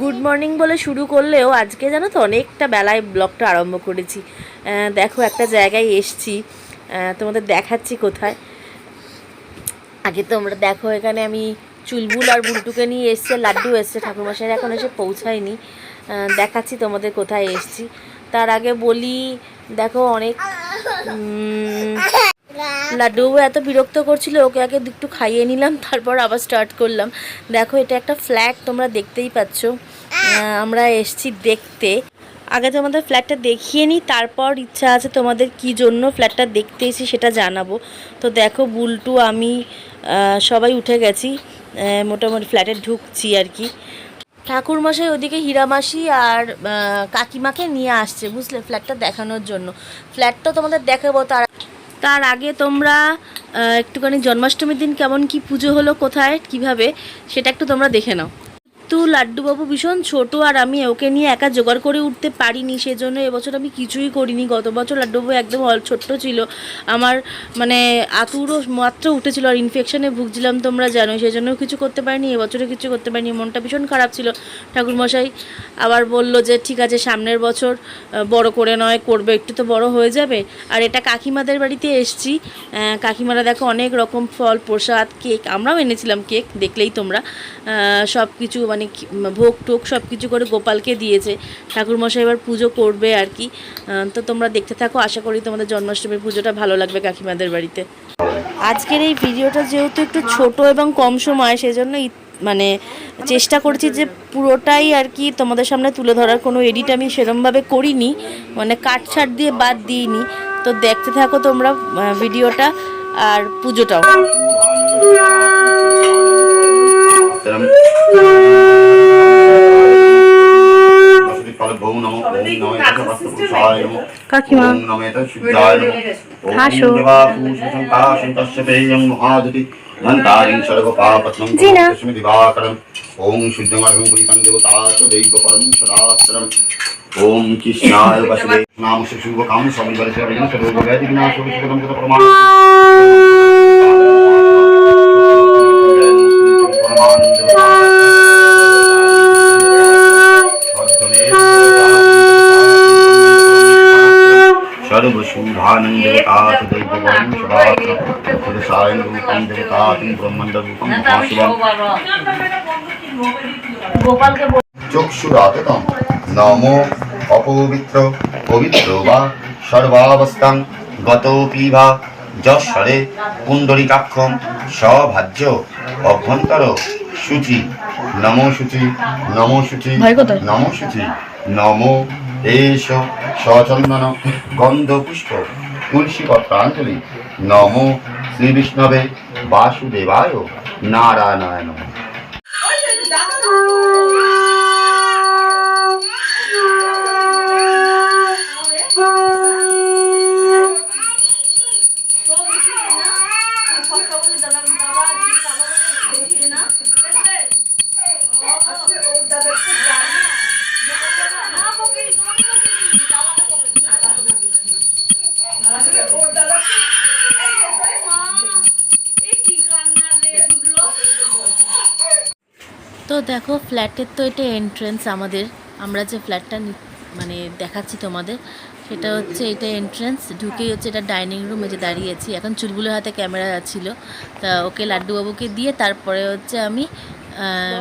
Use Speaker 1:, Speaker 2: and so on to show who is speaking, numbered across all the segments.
Speaker 1: Good morning বলে শুরু করলেও আজকে জানো তো অনেকটা বেলায় ব্লগটা আরম্ভ করেছি। দেখো একটা জায়গায় এসছি। তোমাদের দেখাচ্ছি কোথায়। আগে তোমরা দেখো এখানে আমি চুলবুল আর বুলটুকে নিয়ে এসছে লাড্ডু এসছে। ঠাকুরমশাই এখন এসে পৌঁছায়নি। দেখাচ্ছি তোমাদের কোথায় এসছি। তার আগে বলি, দেখো অনেক লাড্ডু এত বিরক্ত করছিল, ওকে আগে একটু খাইয়ে নিলাম, তারপর আবার স্টার্ট করলাম। দেখো, এটা একটা ফ্ল্যাট তোমরা দেখতেই পাচ্ছ। আমরা এসছি দেখতে। আগে তোমাদের ফ্ল্যাটটা দেখিয়ে নিই, তারপর ইচ্ছা আছে তোমাদের কি জন্য ফ্ল্যাটটা দেখতে এসেছি সেটা জানাব। তো দেখো, বুলটু, আমি সবাই উঠে গেছি মোটামুটি ফ্ল্যাটে ঢুকছি আর কি। ঠাকুরমশাই ওদিকে হীরামাসি আর কাকিমাকে নিয়ে আসছে, বুঝলে ফ্ল্যাটটা দেখানোর জন্য। ফ্ল্যাটটা তোমাদের দেখাবো, তার তার আগে তোমরা একটুখানি জন্মাষ্টমীর দিন কেমন কি পুজো হলো, কোথায়, কীভাবে, সেটা একটু তোমরা দেখে নাও। তো লাড্ডুবাবু ভীষণ ছোট আর আমি ওকে নিয়ে একা জোগাড় করে উঠতে পারিনি, সেজন্য এবছর আমি কিছুই করিনি। গত বছর লাড্ডুবাবু একদম ছোট্ট ছিল। আমার মানে আতুরও মাত্র উঠেছিল আর ইনফেকশনে ভুগছিলাম তোমরা জানো সেই জন্য কিছু করতে পারিনি এবছরে কিছু করতে পারিনি। মনটা ভীষণ খারাপ ছিল। ঠাকুরমশাই আবার বলল যে, ঠিক আছে, সামনের বছর বড় করে নয়, করবে, একটু তো বড় হয়ে যাবে। আর এটা কাকিমাদের বাড়িতে এসছি। কাকিমারা দেখো অনেক রকম ফল, প্রসাদ, কেক, আমরাও এনেছিলাম কেক, দেখলেই তোমরা। সব কিছু মানে কি- ভোগ টোক সব কিছু করে গোপালকে দিয়েছে। ঠাকুরমশাই এবার পুজো করবে আর কি। তো তোমরা দেখতে থাকো, আশা করি তোমাদের জন্মাষ্টমীর পুজোটা ভালো লাগবে কাকিমাদের বাড়িতে। আজকের এই ভিডিওটা যেহেতু একটু ছোট এবং কম সময়, সেজন্য মানে চেষ্টা করছি যে পুরোটাই আর কি তোমাদের সামনে তুলে ধরার। কোনো এডিট আমি সেরমভাবে করিনি মানে কাটছাট দিয়ে বাদ দিইনি। তো দেখতে থাকো তোমরা ভিডিওটা আর পুজোটাও।
Speaker 2: নমো
Speaker 3: কাকিমা হাসো।
Speaker 2: দেবাপুষং কাশং তস্য পেয়ং মহাদুতি মন্তারিং সর্বপাপত্নং
Speaker 3: জিনা।
Speaker 2: তস্মি দিবাকরম ওম শুদ্ধমার্গং পুরিতং দেবতাচ দৈবপরম সদাস্রম ওম কৃষ্ণায় বসবে নাম শুভ কাম সবিবর ব্রহ্মাণ্ড রূপম মহাশিবম
Speaker 1: গোপালকে
Speaker 2: চক্ষুরাততম নমো অপবিত্র পবিত্র বা সর্বাবস্থাং গতোপি বা যশ্বরে পুণ্ডরিকাক্ষম সভাজ্য অভ্যন্তর শুচি নমো শুচি নমো শুচি? নমো শুচি নমো এষ সচন্দন গন্ধ তুলসী পত্রাঞ্জলি নমো শ্রী বিষ্ণবে বাসুদেবায় নারায়ণায়
Speaker 1: তো দেখো ফ্ল্যাটের তো এটা এন্ট্রেন্স আমাদের। আমরা যে ফ্ল্যাটটা মানে দেখাচ্ছি তোমাদের, সেটা হচ্ছে এটা এন্ট্রেন্স ঢুকেই হচ্ছে এটা ডাইনিং রুমে যে দাঁড়িয়েছি এখন চুলগুলোর হাতে ক্যামেরা ছিল। তা ওকে লাড্ডুবাবুকে দিয়ে তারপরে হচ্ছে আমি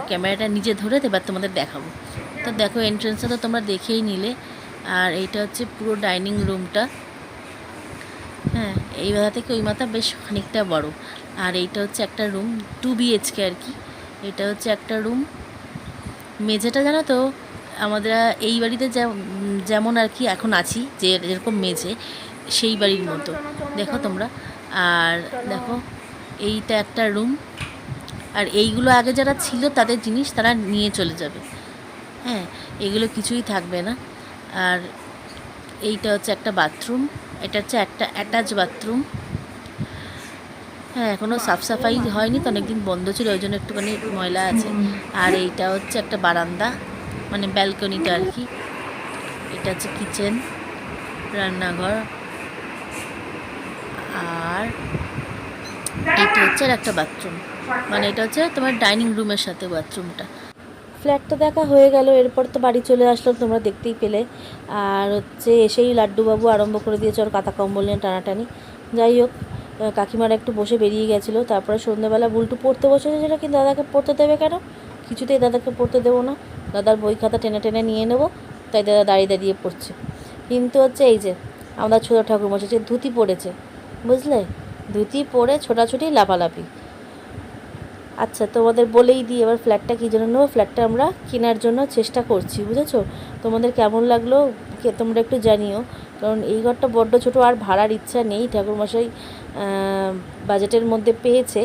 Speaker 1: ক্যামেরাটা নিজে ধরে এবার তোমাদের দেখাবো। তো দেখো এন্ট্রেন্সটা তো তোমরা দেখেই নিলে। আর এইটা হচ্ছে পুরো ডাইনিং রুমটা হ্যাঁ এই মাথা থেকে ওই মাথা বেশ খানিকটা বড়। আর এইটা হচ্ছে একটা রুম টু বিএইচকে আর কি। এটা হচ্ছে একটা রুম মেঝেটা জানো তো আমাদের এই বাড়িতে যেমন আর কি এখন আছি, যে যেরকম মেঝে, সেই বাড়ির মতো। দেখো তোমরা। আর দেখো, এইটা একটা রুম আর এইগুলো আগে যারা ছিল তাদের জিনিস তারা নিয়ে চলে যাবে। হ্যাঁ এগুলো কিছুই থাকবে না। আর এইটা হচ্ছে একটা বাথরুম এটা হচ্ছে একটা অ্যাটাচ বাথরুম হ্যাঁ এখনও সাফ সাফাই হয়নি তো অনেকদিন বন্ধ ছিল ওই জন্য একটুখানি ময়লা আছে। আর এইটা হচ্ছে একটা বারান্দা মানে ব্যালকনিটা আর কি। এটা হচ্ছে কিচেন রান্নাঘর। আর এটা হচ্ছে আর একটা বাথরুম। মানে এটা হচ্ছে তোমার ডাইনিং রুমের সাথে বাথরুমটা। ফ্ল্যাটটা দেখা হয়ে গেল এরপর তো বাড়ি চলে আসলাম তোমরা দেখতেই পেলে। আর হচ্ছে এসেই লাড্ডুবাবু আরম্ভ করে দিয়েছে ওর কাতা কম্বল নিয়ে টানাটানি। যাই হোক কাকিমারা একটু বসে বেরিয়ে গেছিল, তারপরে সন্ধ্যেবেলা বুলটু পড়তে বসেছে সেটা কিন্তু দাদাকে পড়তে দেবে কেন? কিছুতেই দাদাকে পড়তে দেবো না। দাদার বই খাতা টেনে টেনে নিয়ে নেব, তাই দাদা দাঁড়িয়ে দাঁড়িয়ে পড়ছে। কিন্তু হচ্ছে এই যে, আমাদের ছোটো ঠাকুর যে ধুতি পড়েছে, বুঝলে? ধুতি পরে ছোটাছুটি, লাফালাফি। আচ্ছা তোমাদের বলেই দিই, এবার ফ্ল্যাটটা কী জন্য নেব? ফ্ল্যাটটা আমরা কেনার জন্য চেষ্টা করছি, বুঝেছ? তোমাদের কেমন লাগল তোমরা একটু জানিও। কারণ এই ঘরটা বড্ড ছোটো, আর ভাড়ার ইচ্ছা নেই ঠাকুরমশাই বাজেটের মধ্যে পেয়েছে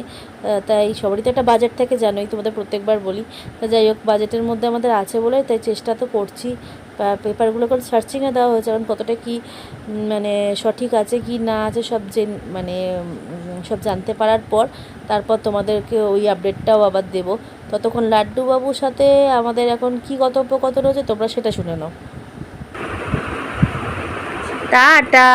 Speaker 1: তাই সবারই তো একটা বাজেট থাকে, জানোই, তোমাদের প্রত্যেকবার বলি। যাই হোক, বাজেটের মধ্যে আমাদের আছে বলে তাই চেষ্টা তো করছি। পেপারগুলো করে সার্চিংয়ে দেওয়া হয়েছে, কারণ কতটা কি মানে সঠিক আছে কি না আছে সব জেন মানে সব জানতে পারার পর তারপর তোমাদেরকে ওই আপডেটটাও আবার দেবো। ততক্ষণ লাড্ডু বাবুর সাথে আমাদের এখন কি কথোপকথন হচ্ছে, তোমরা সেটা শুনে নাও। টাটা।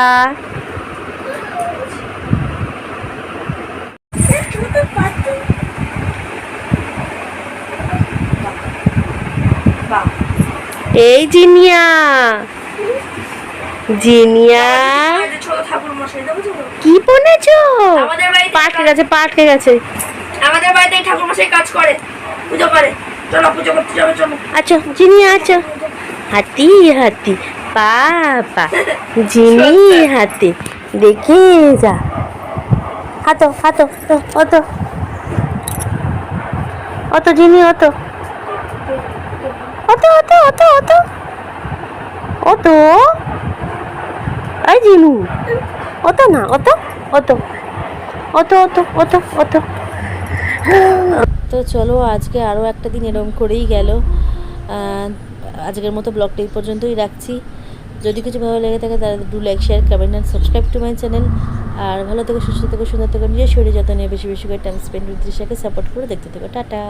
Speaker 1: এই জিনিয়া। জিনিয়া? কি বলেছ? পাটকে গেছে পাটকে গেছে।
Speaker 3: আমাদের বাড়িতে ঠাকুর মশাই কাজ করে। পুজো করে। চলো পুজো করতে যাবে চলো।
Speaker 1: আচ্ছা জিনিয়া আচ্ছা। হাতি হাতি। পাপা জিনি হাতি। দেখে যা। হাতো হাতো অত অত জিনি অত। অত অত অত অত অত এই জিনু। অত না অত অত অত অত অত অত তো চলো, আজকে আরও একটা দিন এরম করেই গেল। আজকের মতো ব্লগটা এই পর্যন্তই রাখছি। যদি কিছু ভালো লেগে থাকে, তাহলে do like share comment and subscribe to my channel আর ভালো থেকে, সুস্থ থেকে, সুন্দর থেকে, নিজের শরীর যত্ন নিয়ে বেশি বেশি করে টাইম স্পেন্ড উইথ সাপোর্ট করে দেখতে থেকো। টাটা।